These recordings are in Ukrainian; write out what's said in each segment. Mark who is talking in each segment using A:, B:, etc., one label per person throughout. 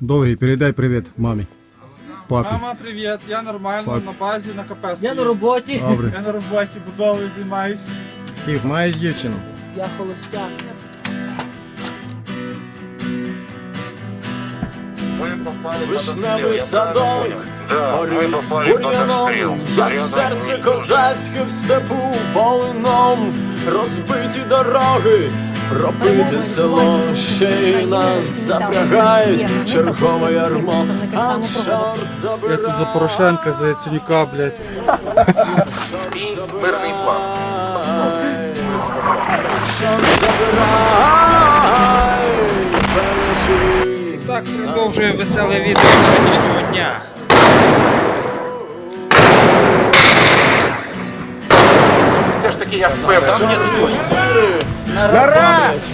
A: Довгий, передай привіт мамі. Папі.
B: Мама, привіт, я нормально
A: Пап.
B: на базі на КП
C: Я на роботі.
A: Добре.
B: Я на роботі будовою займаюся.
A: Стів, маєш дівчину?
C: Я холостяк.
D: Вишневий садок, горів з бур'яном, як серце козацьке в степу полином, розбиті дороги, пробите село, ще й нас запрягають в чергове ярмо, а чорт забирай.
B: Я тут за Порошенка, за Яценюка, блядь.
D: Чорт забирай, бережи.
E: Так продовжує веселе відео сьогоднішнього дня.
F: Все ж таки я впевнений.
D: Діри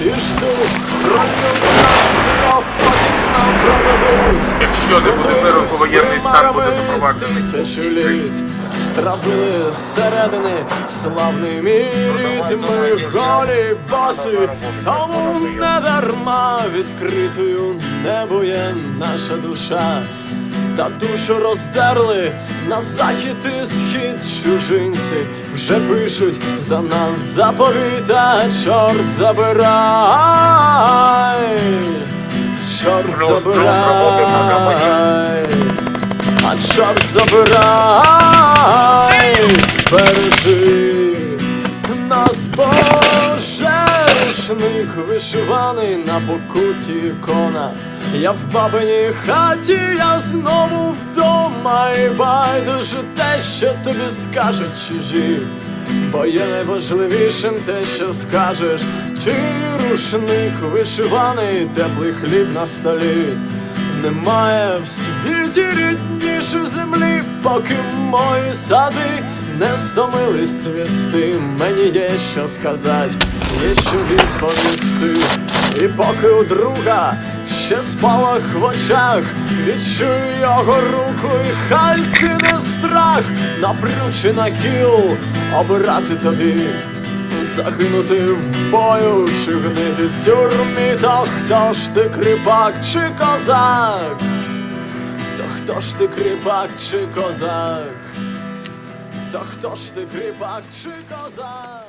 D: і ждуть, прольють наш кров, потім нам продадуть.
F: Якщо не буде вироку, воєнний стан буде запроваджений.
D: Тисячу літ стравили зсередини славний ми голі боси, тому не дарма відкритою небо є наша душа. Та душу роздерли на захід і схід чужинці вже пишуть за нас заповіта, чорт забирай, чорт забирай, а чорт забирай, бережи нас, Боже, рушник вишиваний на покуті ікона. Я в бабиній хаті, я знову вдома, і байдуже те, що тобі скажуть чужі. Бо є найважливішим те, що скажеш, ти рушник вишиваний, теплий хліб на столі. Немає в світі рідніше землі, поки мої сади не стомились цвісти. Мені є що сказати, є що відповісти. І поки у друга ще спалах в очах, відчую його руку, і хай скине страх, напрючи на кіл, обирати тобі. Загинути в бою чи гнити в тюрмі, то хто ж ти кріпак чи козак? То хто ж ти кріпак чи козак? То хто ж ти кріпак чи козак?